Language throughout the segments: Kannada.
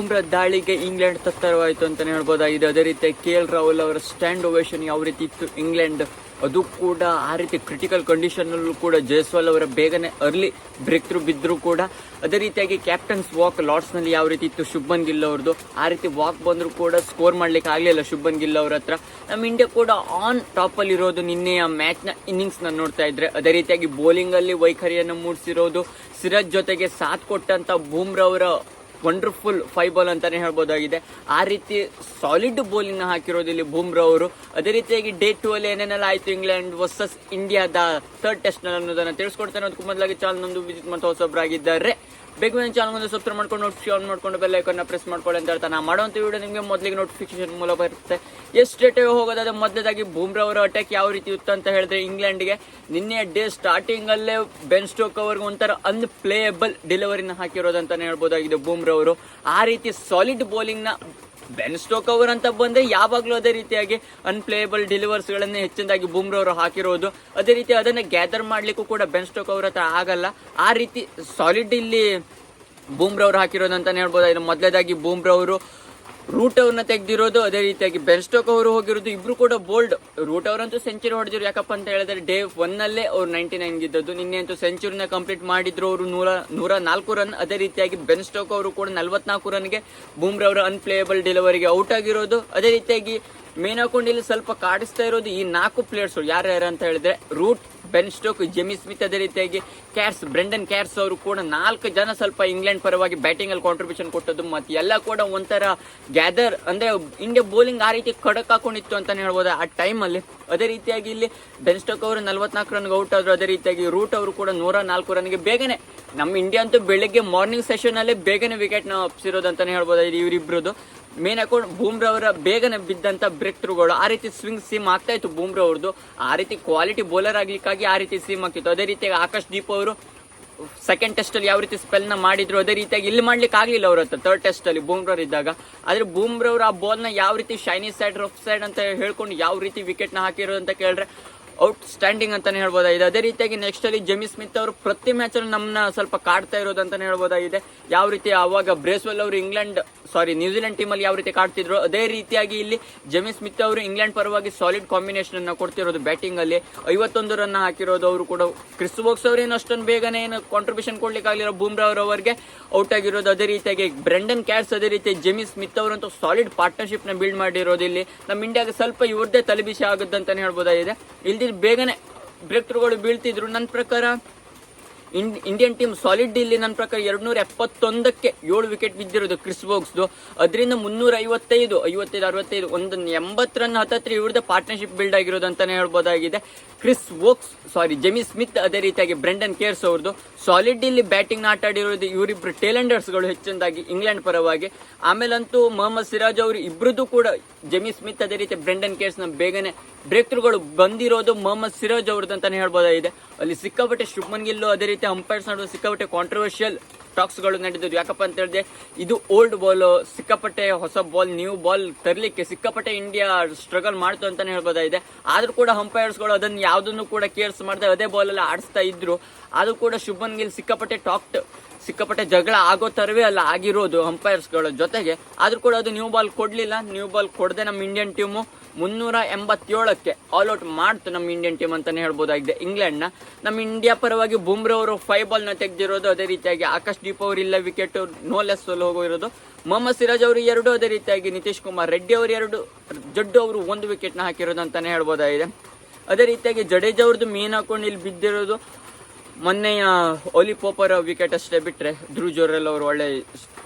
ಬೂಮ್ರಾ ದಾಳಿಗೆ ಇಂಗ್ಲೆಂಡ್ ತತ್ತರವಾಯಿತು ಅಂತ ಹೇಳ್ಬೋದಾಗಿದೆ. ಅದೇ ರೀತಿ ಕೆ ಎಲ್ ರಾಹುಲ್ ಅವರ ಸ್ಟ್ಯಾಂಡ್ ಓವೇಷನ್ ಯಾವ ರೀತಿ ಇತ್ತು? ಇಂಗ್ಲೆಂಡ್ ಅದು ಕೂಡ ಆ ರೀತಿ ಕ್ರಿಟಿಕಲ್ ಕಂಡೀಷನಲ್ಲೂ ಕೂಡ ಜೈಸ್ವಾಲ್ ಅವರ ಬೇಗನೆ ಅರ್ಲಿ ಬ್ರೇಕ್ ಥ್ರೂ ಬಿದ್ದರೂ ಕೂಡ ಅದೇ ರೀತಿಯಾಗಿ ಕ್ಯಾಪ್ಟನ್ಸ್ ವಾಕ್ ಲಾರ್ಡ್ಸ್ನಲ್ಲಿ ಯಾವ ರೀತಿ ಇತ್ತು? ಶುಭನ್ ಗಿಲ್ ಅವ್ರದ್ದು. ಆ ರೀತಿ ವಾಕ್ ಬಂದರೂ ಕೂಡ ಸ್ಕೋರ್ ಮಾಡ್ಲಿಕ್ಕೆ ಆಗಲಿಲ್ಲ ಶುಭನ್ ಗಿಲ್ ಅವ್ರ ಹತ್ರ. ನಮ್ಮ ಇಂಡಿಯಾ ಕೂಡ ಆನ್ ಟಾಪ್ ಅಲ್ಲಿ ಇರೋದು ನಿನ್ನೆಯ ಮ್ಯಾಚ್ನ ಇನ್ನಿಂಗ್ಸ್ನ ನೋಡ್ತಾ ಇದ್ರೆ. ಅದೇ ರೀತಿಯಾಗಿ ಬೌಲಿಂಗ್ ಅಲ್ಲಿ ವೈಖರಿಯನ್ನು ಮೂಡಿಸಿರೋದು. ಸಿರಾಜ್ ಜೊತೆಗೆ ಸಾಥ್ ಬೂಮ್ರಾ ಅವರ ವಂಡರ್ಫುಲ್ ಫೈವ್ ಬಾಲ್ ಅಂತಾನೆ ಹೇಳ್ಬೋದಾಗಿದೆ. ಆ ರೀತಿ ಸಾಲಿಡ್ ಬೌಲಿಂಗ್ ಹಾಕಿರೋದು ಇಲ್ಲಿ ಬೂಮ್ರಾ ಅವರು. ಅದೇ ರೀತಿಯಾಗಿ ಡೇ ಟು ಅಲ್ಲಿ ಏನೇನೆಲ್ಲ ಆಯ್ತು ಇಂಗ್ಲೆಂಡ್ ವರ್ಸಸ್ ಇಂಡಿಯಾದ ಥರ್ಡ್ ಟೆಸ್ಟ್ ಅನ್ನೋದನ್ನ ತಿಳಿಸ್ಕೊಡ್ತೇನೆ ಅದಕ್ಕೂ ಮೊದಲಾಗಿ ಚಾನಲ್ ನಂದು ವಿಜಿತ್ ಮತ್ತು ಹೊಸೊಬ್ಬರಾಗಿದ್ದಾರೆ ಬೇಗ ಬೇಗ ಚಾನಲ್ ಒಂದು ಸಬ್ಸ್ಕ್ರೈಬ್ ಮಾಡ್ಕೊಂಡು ನೋಟಿಫಿಕೇಶನ್ ಮಾಡ್ಕೊಂಡು ಬೆಲ್ ಐಕನ್ನ ಪ್ರೆಸ್ ಮಾಡ್ಕೊಳ್ಳಿ ಅಂತ ಹೇಳ್ತಾ ನಾ ಮಾಡೋಂಥ ವಿಡಿಯೋ ನಿಮಗೆ ಮೊದಲಿಗೆ ನೋಟಿಫಿಕೇಶನ್ ಮೂಲಕ ಬರುತ್ತೆ. ಎಷ್ಟು ಡೇಟೇ ಹೋಗೋದಾದ್ರೆ ಮೊದಲೇದಾಗಿ ಬೂಮ್ರಾ ಅವರ ಅಟ್ಯಾಕ್ ಯಾವ ರೀತಿ ಇತ್ತು ಅಂತ ಹೇಳಿದ್ರೆ ಇಂಗ್ಲೆಂಡ್ಗೆ ನಿನ್ನೆ ಡೇ ಸ್ಟಾರ್ಟಿಂಗಲ್ಲೇ ಬೆನ್ ಸ್ಟೋಕ್ ಅವ್ರಿಗೆ ಒಂಥರ ಅನ್ಪ್ಲೇಯಬಲ್ ಡೆಲಿವರಿನ ಹಾಕಿರೋದಂತಲೇ ಹೇಳ್ಬೋದಾಗಿದೆ ಬೂಮ್ರಾ ಅವರು. ಆ ರೀತಿ ಸಾಲಿಡ್ ಬೌಲಿಂಗ್ನ ಬೆನ್ ಸ್ಟೋಕ್ ಅವರ್ ಅಂತ ಬಂದ್ರೆ ಯಾವಾಗಲೂ ಅದೇ ರೀತಿಯಾಗಿ ಅನ್ಪ್ಲೇಯಬಲ್ ಡಿಲಿವರ್ಸ್ ಗಳನ್ನ ಹೆಚ್ಚಿನದಾಗಿ ಬೂಮ್ರಾ ಅವರು ಹಾಕಿರೋದು. ಅದೇ ರೀತಿ ಅದನ್ನ ಗ್ಯಾದರ್ ಮಾಡ್ಲಿಕ್ಕೂ ಕೂಡ ಬೆನ್ ಸ್ಟೋಕ್ ಅವ್ರ ಹತ್ರ ಆಗಲ್ಲ. ಆ ರೀತಿ ಸಾಲಿಡ್ ಇಲ್ಲಿ ಬೂಮ್ರವ್ರು ಹಾಕಿರೋದು ಅಂತಾನೆ ಹೇಳ್ಬೋದು. ಮೊದಲೇದಾಗಿ ಬೂಮ್ರಾ ರೂಟ್ ಅವ್ರನ್ನ ತೆಗೆದಿರೋದು, ಅದೇ ರೀತಿಯಾಗಿ ಬೆನ್ ಸ್ಟೋಕ್ ಅವರು ಹೋಗಿರೋದು, ಇಬ್ರು ಕೂಡ ಬೋಲ್ಡ್ ರೂಟ್ ಅವರಂತೂ ಸೆಂಚುರಿ ಹೊಡೆದಿರು. ಯಾಕಪ್ಪ ಅಂತ ಹೇಳಿದ್ರೆ ಡೇ ಒನ್ ಅಲ್ಲೇ ಅವ್ರು ನೈಂಟಿ ನೈನ್ ಗಿದ್ದದ್ದು. ನಿನ್ನೆ ಅಂತೂ ಸೆಂಚುರಿನ ಕಂಪ್ಲೀಟ್ ಮಾಡಿದ್ರು ಅವರು ನೂರ ನೂರ ನಾಲ್ಕು ರನ್ ಅದೇ ರೀತಿಯಾಗಿ ಬೆನ್ ಸ್ಟೋಕ್ ಅವರು ಕೂಡ ನಲ್ವತ್ನಾಲ್ಕು ರನ್ಗೆ ಬೂಮ್ರಾ ಅವರ ಅನ್ಪ್ಲೇಯಬಲ್ ಡೆಲಿವರಿಗೆ ಔಟ್ ಆಗಿರೋದು. ಅದೇ ರೀತಿಯಾಗಿ ಮೇನ್ ಹಾಕೊಂಡು ಇಲ್ಲಿ ಸ್ವಲ್ಪ ಕಾಡಿಸ್ತಾ ಇರೋದು ಈ ನಾಲ್ಕು ಪ್ಲೇಯರ್ಸ್ ಯಾರು ಯಾರು ಅಂತ ಹೇಳಿದ್ರೆ Root Ben Stoke Jamie Smith ಅದೇ ರೀತಿಯಾಗಿ ಕ್ಯಾರ್ಸ್ ಬ್ರೆಂಡನ್ ಕ್ಯಾರ್ಸ್ ಅವರು ಕೂಡ ನಾಲ್ಕು ಜನ ಸ್ವಲ್ಪ ಇಂಗ್ಲೆಂಡ್ ಪರವಾಗಿ ಬ್ಯಾಟಿಂಗ್ ಅಲ್ಲಿ ಕಾಂಟ್ರಿಬ್ಯೂಷನ್ ಕೊಟ್ಟದ್ದು. ಮತ್ತೆ ಎಲ್ಲ ಕೂಡ ಒಂಥರ ಗ್ಯಾದರ್ ಅಂದ್ರೆ ಇಂಡಿಯಾ ಬೌಲಿಂಗ್ ಆ ರೀತಿ ಖಡಕ್ ಹಾಕೊಂಡಿತ್ತು ಅಂತಾನೆ ಹೇಳ್ಬೋದು? ಆ ಟೈಮ್ ಅಲ್ಲಿ. ಅದೇ ರೀತಿಯಾಗಿ ಇಲ್ಲಿ ಬೆನ್ ಸ್ಟೋಕ್ ಅವರು ನಲ್ವತ್ನಾಲ್ಕು ರನ್ಗೆ ಔಟ್ ಆದ್ರು. ಅದೇ ರೀತಿಯಾಗಿ ರೂಟ್ ಅವರು ಕೂಡ ನೂರ ನಾಲ್ಕು ರನ್ಗೆ ಬೇಗನೆ ನಮ್ಮ ಇಂಡಿಯಾ ಅಂತೂ ಬೆಳಿಗ್ಗೆ ಮಾರ್ನಿಂಗ್ ಸೆಷನ್ ಅಲ್ಲಿ ಬೇಗನೆ ವಿಕೆಟ್ನ ಒಪ್ಸಿರೋದು ಅಂತಾನೆ ಹೇಳ್ಬೋದು? ಇವರಿಬ್ರದ್ದು ಮೇನ್ ಅಕೌಂಟ್ ಬೂಮ್ರಾ ಅವರ ಬೇಗನೆ ಬಿದ್ದಂತ ಬ್ರೇಕ್ ಥ್ರೂಗಳು ಆ ರೀತಿ ಸ್ವಿಂಗ್ ಸೀಮ್ ಆಗ್ತಾ ಇತ್ತು ಬೂಮ್ರಾ ಅವ್ರದ್ದು ಆ ರೀತಿ ಕ್ವಾಲಿಟಿ ಬೌಲರ್ ಆಗ್ಲಿಕ್ಕಾಗಿ ಆ ರೀತಿ ಸೀಮ್ ಆಗ್ತಿತ್ತು ಅದೇ ರೀತಿಯಾಗಿ ಆಕಾಶ್ ದೀಪ್ ಅವರು ಸೆಕೆಂಡ್ ಟೆಸ್ಟ್ ಅಲ್ಲಿ ಯಾವ ರೀತಿ ಸ್ಪೆಲ್ನ ಮಾಡಿದ್ರು, ಅದೇ ರೀತಿಯಾಗಿ ಇಲ್ಲಿ ಮಾಡ್ಲಿಕ್ಕೆ ಆಗ್ಲಿಲ್ಲ ಅವ್ರ ಹತ್ರ ತರ್ಡ್ ಟೆಸ್ಟ್ ಅಲ್ಲಿ ಬೂಮ್ರಾ ಇದ್ದಾಗ. ಆದ್ರೆ ಬೂಮ್ರವ್ರ ಆ ನ ಯಾವ ರೀತಿ ಶೈನಿ ಸೈಡ್ ರಫ್ ಸೈಡ್ ಅಂತ ಹೇಳ್ಕೊಂಡು ಯಾವ ರೀತಿ ವಿಕೆಟ್ನ ಹಾಕಿರೋದು ಅಂತ ಕೇಳಿದ್ರೆ ಔಟ್ ಸ್ಟ್ಯಾಂಡಿಂಗ್ ಅಂತಾನೆ ಹೇಳ್ಬೋದಾಗಿದೆ. ಅದೇ ರೀತಿಯಾಗಿ ನೆಕ್ಸ್ಟ್ ಅಲ್ಲಿ ಜೆಮಿ ಸ್ಮಿತ್ ಅವರು ಪ್ರತಿ ಮ್ಯಾಚ್ ಅಲ್ಲಿ ನಮ್ಮನ್ನ ಸ್ವಲ್ಪ ಕಾಡ್ತಾ ಇರೋದು ಅಂತಾನೆ ಹೇಳ್ಬೋದಾಗಿದೆ. ಯಾವ ರೀತಿ ಅವಾಗ ಬ್ರೇಸ್ವೆಲ್ ಅವರು ಇಂಗ್ಲೆಂಡ್ ಸಾರಿ ನ್ಯೂಜಿಲೆಂಡ್ ಟೀಮ್ ಅಲ್ಲಿ ಯಾವ ರೀತಿ ಕಾಡ್ತಿದ್ರು, ಅದೇ ರೀತಿಯಾಗಿ ಇಲ್ಲಿ ಜೆಮಿ ಸ್ಮಿತ್ ಅವರು ಇಂಗ್ಲೆಂಡ್ ಪರವಾಗಿ ಸಾಲಿಡ್ ಕಾಂಬಿನೇಷನ್ ಅನ್ನ ಕೊಡ್ತಿರೋದು ಬ್ಯಾಟಿಂಗ್ ಅಲ್ಲಿ. ಐವತ್ತೊಂದು ರನ್ ಹಾಕಿರೋದು ಅವರು ಕೂಡ. ಕ್ರಿಸ್ ಬೋಕ್ಸ್ ಅವರೇನು ಅಷ್ಟೊಂದು ಬೇಗನೆ ಏನು ಕಾಂಟ್ರಿಬ್ಯೂಷನ್ ಕೊಡ್ಲಿಕ್ಕೆ ಆಗಲಿರೋ ಬೂಮ್ರಾ ಅವರವರಿಗೆ ಔಟ್ ಆಗಿರೋದು ಅದೇ ರೀತಿಯಾಗಿ ಬ್ರೆಂಡನ್ ಕ್ಯಾಟ್ಸ್ ಅದೇ ರೀತಿ ಜೆಮಿ ಸ್ಮಿತ್ ಅವರಂತೂ ಸಾಲಿಡ್ ಪಾರ್ಟ್ನರ್ಶಿಪ್ನ ಬಿಲ್ಡ್ ಮಾಡಿರೋದು ಇಲ್ಲಿ. ನಮ್ಮ ಇಂಡಿಯಾಗೆ ಸ್ವಲ್ಪ ಇವ್ರದ್ದೇ ತಲೆಬಿಸಿ ಆಗುದಂತಾನೆ ಹೇಳ್ಬೋದಾಗಿದೆ. ಇಲ್ಲಿ ಬೇಗನೆ ಬ್ರೇಕ್ ಥ್ರೂಗಳು ಬೀಳ್ತಿದ್ರು. ನನ್ನ ಪ್ರಕಾರ ಇಂಡಿಯನ್ ಟೀಮ್ ಸಾಲಿಡ್ ಇಲ್ಲಿ ನನ್ನ ಪ್ರಕಾರ ಎರಡ್ನೂರ ಎಪ್ಪತ್ತೊಂದಕ್ಕೆ ಏಳು ವಿಕೆಟ್ ಬಿದ್ದಿರೋದು ಕ್ರಿಸ್ ಬೋಕ್ಸ್ದು ಅದರಿಂದ ಮುನ್ನೂರ ಐವತ್ತೈದು ಐವತ್ತೈದು ಅರವತ್ತೈದು ಒಂದು ಎಂಬತ್ತು ರನ್ ಹತ್ತತ್ರ ಇವ್ರದ್ದು ಪಾರ್ಟ್ನರ್ಶಿಪ್ ಬಿಲ್ಡ್ ಆಗಿರೋದು ಅಂತಾನೆ ಹೇಳ್ಬೋದಾಗಿದೆ. Chris Woakes sorry Jamie Smith ಅದೇ ರೀತಿಯಾಗಿ ಬ್ರೆಂಡನ್ ಕೇರ್ಸ್ ಅವ್ರದ್ದು. ಸಾಲಿಡ್ ಇಲ್ಲಿ ಬ್ಯಾಟಿಂಗ್ ಆಟ ಆಡಿರೋದು ಇವರಿಬ್ರು ಟೇಲೆಂಡರ್ಸ್ಗಳು ಹೆಚ್ಚಿನದಾಗಿ ಇಂಗ್ಲೆಂಡ್ ಪರವಾಗಿ. ಆಮೇಲಂತೂ ಮೊಹಮ್ಮದ್ ಸಿರಾಜ್ ಅವರು ಇಬ್ಬರದ್ದು ಕೂಡ ಜೆಮಿ ಸ್ಮಿತ್ ಅದೇ ರೀತಿ ಬ್ರೆಂಡನ್ ಕೇರ್ಸ್ನ ಬೇಗನೆ ಬ್ರೇಕ್ ಥ್ರೂಗಳು ಬಂದಿರೋದು ಮೊಹಮ್ಮದ್ ಸಿರಾಜ್ ಅವ್ರದ್ದು ಅಂತಾನೆ ಹೇಳ್ಬೋದಾಗಿದೆ. ಅಲ್ಲಿ ಸಿಕ್ಕಾಪಟ್ಟೆ ಶುಭ್ಮನ್ ಗಿಲ್ಲು ಅದೇ ರೀತಿ ಅಂಪೈರ್ಸ್ ನಡುವೆ ಸಿಕ್ಕಾಪಟ್ಟೆ ಕಾಂಟ್ರವರ್ಷಿಯಲ್ ಟಾಕ್ಸ್ಗಳು ನಡೆದಿದ್ದು ಯಾಕಪ್ಪ ಅಂತ ಹೇಳಿದ್ರೆ, ಇದು ಓಲ್ಡ್ ಬಾಲ್ ಸಿಕ್ಕಾಪಟ್ಟೆ ಹೊಸ ಬಾಲ್ ನ್ಯೂ ಬಾಲ್ ತರಲಿಕ್ಕೆ ಸಿಕ್ಕಾಪಟ್ಟೆ ಇಂಡಿಯಾ ಸ್ಟ್ರಗಲ್ ಮಾಡ್ತು ಅಂತಾನೆ ಹೇಳ್ಬೋದಾಗಿದೆ. ಆದ್ರೂ ಕೂಡ ಅಂಪೈರ್ಸ್ಗಳು ಅದನ್ನ ಯಾವ್ದನ್ನು ಕೂಡ ಕೇರ್ಸ್ ಮಾಡದೆ ಅದೇ ಬಾಲ್ ಅಲ್ಲಿ ಆಡಿಸ್ತಾ ಇದ್ರು. ಆದ್ರೂ ಕೂಡ ಶುಭನ್ ಗಿಲ್ ಸಿಕ್ಕಾಪಟ್ಟೆ ಟಾಕ್ಟ್ ಸಿಕ್ಕಾಪಟ್ಟೆ ಜಗಳ ಆಗೋ ತರವೇ ಅಲ್ಲ, ಆಗಿರೋದು ಅಂಪೈರ್ಸ್ಗಳ ಜೊತೆಗೆ. ಆದ್ರೂ ಕೂಡ ಅದು ನ್ಯೂ ಬಾಲ್ ಕೊಡ್ಲಿಲ್ಲ. ನ್ಯೂ ಬಾಲ್ ಕೊಡದೆ ನಮ್ಮ ಇಂಡಿಯನ್ ಟೀಮು ಮುನ್ನೂರ ಎಂಬತ್ತೇಳಕ್ಕೆ ಆಲ್ ಔಟ್ ಮಾಡ್ತು ನಮ್ಮ ಇಂಡಿಯನ್ ಟೀಮ್ ಅಂತಾನೆ ಹೇಳ್ಬೋದಾಗಿದೆ. ಇಂಗ್ಲೆಂಡ್ನ ನಮ್ಮ ಇಂಡಿಯಾ ಪರವಾಗಿ ಬುಮ್ರಾ ಅವರು ಫೈವ್ ಬಾಲ್ನ ತೆಗೆದಿರೋದು ಅದೇ ರೀತಿಯಾಗಿ ಆಕಾಶ್ ದೀಪ್ ಅವರು ಇಲ್ಲ ವಿಕೆಟ್ ನೋ ಲೆಸ್ ಹೋಗಿರೋದು. ಮೊಹಮ್ಮದ್ ಸಿರಾಜ್ ಅವರು ಎರಡು ಅದೇ ರೀತಿಯಾಗಿ, ನಿತೀಶ್ ಕುಮಾರ್ ರೆಡ್ಡಿ ಅವರು ಎರಡು, ಜಡ್ಡು ಅವರು ಒಂದು ವಿಕೆಟ್ನ ಹಾಕಿರೋದು ಅಂತಾನೆ ಹೇಳ್ಬೋದಾಗಿದೆ. ಅದೇ ರೀತಿಯಾಗಿ ಜಡೇಜಾ ಅವ್ರದ್ದು ಮೇನ್ ಹಾಕೊಂಡು ಇಲ್ಲಿ ಬಿದ್ದಿರೋದು. ಮೊನ್ನೆಯ ಒಲಿ ಪೋಪರ್ ವಿಕೆಟ್ ಅಷ್ಟೇ ಬಿಟ್ರೆ ಧ್ರುವ್ ಜೋರೆಲ್ ಅವರು ಒಳ್ಳೆ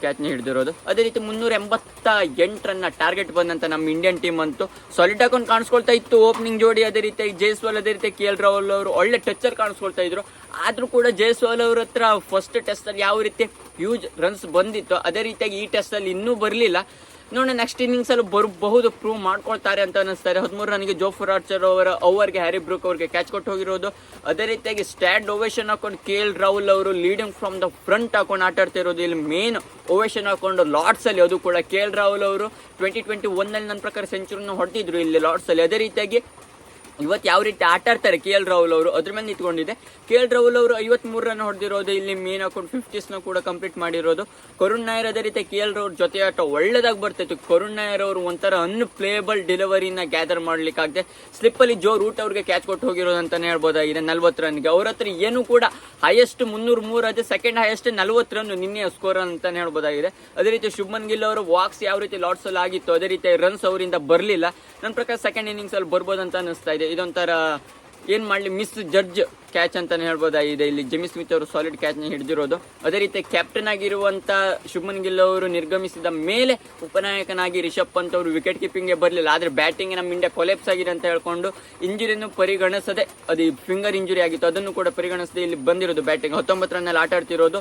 ಕ್ಯಾಚ್ನ ಹಿಡಿದಿರೋದು. ಅದೇ ರೀತಿ ಮುನ್ನೂರ ಎಂಬತ್ತ ಎಂಟರನ್ನ ಟಾರ್ಗೆಟ್ ಬಂದಂತ ನಮ್ಮ ಇಂಡಿಯನ್ ಟೀಮ್ ಅಂತೂ ಸಾಲಿಡ್ ಹಾಕೊಂಡು ಕಾಣಿಸ್ಕೊಳ್ತಾ ಇತ್ತು ಓಪನಿಂಗ್ ಜೋಡಿ. ಅದೇ ರೀತಿಯಾಗಿ ಜೈಸ್ವಾಲ್, ಅದೇ ರೀತಿ ಕೆ ಎಲ್ ರಾಹುಲ್ ಅವರು ಒಳ್ಳೆ ಟಚ್ಚರ್ ಕಾಣಿಸ್ಕೊಳ್ತಾ ಇದ್ರು. ಆದ್ರೂ ಕೂಡ ಜೈಸ್ವಾಲ್ ಅವ್ರ ಹತ್ರ ಫಸ್ಟ್ ಟೆಸ್ಟ್ ಅಲ್ಲಿ ಯಾವ ರೀತಿ ಹ್ಯೂಜ್ ರನ್ಸ್ ಬಂದಿತ್ತು, ಅದೇ ರೀತಿಯಾಗಿ ಈ ಟೆಸ್ಟ್ ಅಲ್ಲಿ ಇನ್ನೂ ಬರಲಿಲ್ಲ. ನೋಡೋಣ ನೆಕ್ಸ್ಟ್ ಇನ್ನಿಂಗ್ಸ್ ಅಲ್ಲಿ ಬರಬಹುದು ಪ್ರೂವ್ ಮಾಡ್ಕೊಳ್ತಾರೆ ಅಂತ ಅನಿಸ್ತಾರೆ ಹದಿಮೂರು ನನಗೆ ಜೋಫರ್ ಆರ್ಚರ್ ಅವರ ಓವರ್ಗೆ ಹ್ಯಾರಿ ಬ್ರೂಕ್ ಅವರಿಗೆ ಕ್ಯಾಚ್ ಕೊಟ್ಟು ಹೋಗಿರೋದು. ಅದೇ ರೀತಿಯಾಗಿ ಸ್ಟ್ಯಾಂಡ್ ಓವೇಷನ್ ಹಾಕೊಂಡು ಕೆ ಎಲ್ ರಾಹುಲ್ ಅವರು ಲೀಡಿಂಗ್ ಫ್ರಮ್ ದ ಫ್ರಂಟ್ ಹಾಕೊಂಡು ಆಟ ಆಡ್ತಿರೋದು ಇಲ್ಲಿ ಮೇನ್ ಓವೇಷನ್ ಹಾಕೊಂಡು ಲಾರ್ಡ್ಸ್ ಅಲ್ಲಿ. ಅದು ಕೂಡ ಕೆ ಎಲ್ ರಾಹುಲ್ ಅವರು ಟ್ವೆಂಟಿ ಟ್ವೆಂಟಿ ಒನ್ ಅಲ್ಲಿ ನನ್ನ ಪ್ರಕಾರ ಸೆಂಚುರಿನ ಹೊಡೆದಿದ್ರು ಇಲ್ಲಿ ಲಾರ್ಡ್ಸ್ ಅಲ್ಲಿ. ಅದೇ ರೀತಿಯಾಗಿ ಇವತ್ತು ಯಾವ ರೀತಿ ಆಟ ಆಡ್ತಾರೆ ಕೆ ಎಲ್ ರಾಹುಲ್ ಅವರು? ಅದ್ರ ಮೇಲೆ ನಿಂತ್ಕೊಂಡಿದೆ. ಕೆ ಎಲ್ ರಾಹುಲ್ ಅವರು ಐವತ್ ಮೂರು ರನ್ ಹೊಡೆದಿರೋದು, ಇಲ್ಲಿ ಮೇನ್ ಹಾಕೊಂಡು ಫಿಫ್ಟೀಸ್ನ ಕೂಡ ಕಂಪ್ಲೀಟ್ ಮಾಡಿರೋದು. ಕರುಣ್ ನಾಯರ್ ಅದೇ ರೀತಿ ಕೆ ಎಲ್ ರಾಹುಲ್ ಜೊತೆ ಆಟ ಒಳ್ಳೇದಾಗಿ ಬರ್ತಿತ್ತು. ಕರುಣ್ ನಾಯರ್ ಅವರು ಒಂಥರ ಅನ್ಪ್ಲೇಯಬಲ್ ಡೆಲಿವರಿನ ಗ್ಯಾದರ್ ಮಾಡ್ಲಿಕ್ಕಾಗದೆ ಸ್ಲಿಪ್ ಅಲ್ಲಿ ಜೋ ರೂಟ್ ಅವ್ರಿಗೆ ಕ್ಯಾಚ್ ಕೊಟ್ಟು ಹೋಗಿರೋದು ಅಂತಾನೆ ಹೇಳ್ಬೋದಾಗಿದೆ ನಲ್ವತ್ತು ರನ್ಗೆ ಅವ್ರ ಹತ್ರ ಏನು ಕೂಡ ಹೈಯೆಸ್ಟ್ ಮುನ್ನೂರು ಮೂರು ಅದೇ ಸೆಕೆಂಡ್ ಹೈಯೆಸ್ಟ್ ನಲ್ವತ್ತು ರನ್ ನಿನ್ನೆ ಸ್ಕೋರ್ ಅಂತಾನೆ ಹೇಳ್ಬೋದಾಗಿದೆ. ಅದೇ ರೀತಿ ಶುಭ್ಮನ್ ಗಿಲ್ ಅವರು ವಾಕ್ಸ್ ಯಾವ ರೀತಿ ಲಾಟ್ಸಲ್ಲಿ ಆಗಿತ್ತು, ಅದೇ ರೀತಿ ರನ್ಸ್ ಅವರಿಂದ ಬರಲಿಲ್ಲ. ನನ್ನ ಪ್ರಕಾರ ಸೆಕೆಂಡ್ ಇನ್ನಿಂಗ್ಸ್ ಅಲ್ಲಿ ಬರ್ಬೋದು ಅಂತ ಅನಿಸ್ತಾ ಇದೆ. ಇದೊಂಥರ ಏನ್ ಮಾಡ್ಲಿ ಮಿಸ್ ಜಡ್ಜ್ ಕ್ಯಾಚ್ ಅಂತಾನೆ ಹೇಳ್ಬೋದಾಗಿದೆ ಇಲ್ಲಿ ಜೆಮಿ ಸ್ಮಿತ್ ಅವರು ಸಾಲಿಡ್ ಕ್ಯಾಚ್ನ ಹಿಡಿದಿರೋದು. ಅದೇ ರೀತಿ ಕ್ಯಾಪ್ಟನ್ ಆಗಿರುವಂತ ಶುಭಮನ್ ಗಿಲ್ ಅವರು ನಿರ್ಗಮಿಸಿದ ಮೇಲೆ ಉಪನಾಯಕನಾಗಿ ರಿಷಬ್ ಪಂತ್ ಅವರು ವಿಕೆಟ್ ಕೀಪಿಂಗ್ಗೆ ಬರಲಿಲ್ಲ. ಆದ್ರೆ ಬ್ಯಾಟಿಂಗ್ ನಮ್ಮ ಇಂಡಿಯಾ ಕೊಲೆಪ್ಸ್ ಆಗಿದೆ ಅಂತ ಹೇಳ್ಕೊಂಡು ಇಂಜುರಿಯನ್ನು ಪರಿಗಣಿಸದೆ, ಅದು ಫಿಂಗರ್ ಇಂಜುರಿ ಆಗಿತ್ತು, ಅದನ್ನು ಕೂಡ ಪರಿಗಣಿಸದೆ ಇಲ್ಲಿ ಬಂದಿರೋದು ಬ್ಯಾಟಿಂಗ್ ಹತ್ತೊಂಬತ್ತು ರನ್ನಲ್ಲಿ ಆಟ ಆಡ್ತಿರೋದು.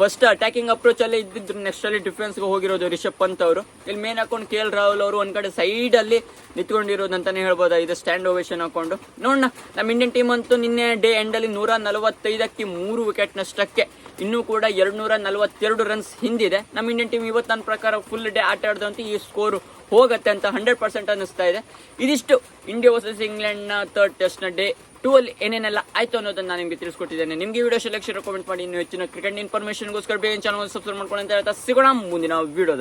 ಫಸ್ಟ್ ಅಟ್ಯಾಕಿಂಗ್ ಅಪ್ರೋಚ್ ಅಲ್ಲಿ ಇದ್ದಿದ್ರು ನೆಕ್ಸ್ಟ್ ಅಲ್ಲಿ ಡಿಫೆನ್ಸ್ಗೆ ಹೋಗಿರೋದು ರಿಷಬ್ ಪಂತ್ ಅವರು. ಇಲ್ಲಿ ಮೇನ್ ಹಾಕೊಂಡು ಕೆ ಎಲ್ ರಾಹುಲ್ ಅವರು, ಒಂದ್ ಕಡೆ ಸೈಡ್ ಅಲ್ಲಿ ನಿಂತ್ಕೊಂಡಿರೋದು ಅಂತಾನೆ ಹೇಳ್ಬೋದಾಗಿದೆ ಸ್ಟ್ಯಾಂಡ್ ಓವೇಶನ್ ಹಾಕೊಂಡು ನೋಡೋಣ ನಮ್ಮ ಇಂಡಿಯನ್ ಟೀಮ್ ಅಂತೂ ನಿನ್ನೆ ಡೇ ಎಂಡಲ್ಲಿ ನೂರ ನಲವತ್ತೈದಕ್ಕೆ ಮೂರು ವಿಕೆಟ್ ನಷ್ಟಕ್ಕೆ. ಇನ್ನೂ ಕೂಡ ಎರಡು ನೂರ ನಲವತ್ತೆರಡು ರನ್ಸ್ ಹಿಂದಿದೆ. ನಮ್ಮ ಇಂಡಿಯನ್ ಟೀಮ್ ಇವತ್ತು ನನ್ನ ಪ್ರಕಾರ ಫುಲ್ ಡೇ ಆಟ ಆಡಿದಂತೂ ಈ ಸ್ಕೋರ್ ಹೋಗುತ್ತೆ ಅಂತ ಹಂಡ್ರೆಡ್ ಪರ್ಸೆಂಟ್ ಅನ್ನಿಸ್ತಾ ಇದೆ. ಇದಿಷ್ಟು ಇಂಡಿಯಾ ವರ್ಸಸ್ ಇಂಗ್ಲೆಂಡ್ನ ಥರ್ಡ್ ಟೆಸ್ಟ್ನ ಡೇ ಟೂ ಅಲ್ಲಿ ಏನೇನೆಲ್ಲ ಆಯ್ತು ಅನ್ನೋದನ್ನ ನಾನು ನಿಮಗೆ ತಿಳಿಸ್ಕೊಟ್ಟಿದ್ದೇನೆ. ನಿಮಗೆ ವಿಡಿಯೋ ಸೆಲೆಕ್ಷನ್ ರೆಕಮೆಂಡ್ ಮಾಡಿ. ಇನ್ನು ಹೆಚ್ಚಿನ ಕ್ರಿಕೆಟ್ ಇನ್ಫಾರ್ಮೇಷನ್ಗೋಸ್ಕರ ಬೇಗ ಚಾನಲ್ ಸಬ್ಸ್ಕ್ರೈಬ್ ಮಾಡ್ಕೊಂಡು ಅಂತ ಹೇಳ್ತಾ ಸಿಗೋಣ ಮುಂದಿನ ವಿಡಿಯೋದ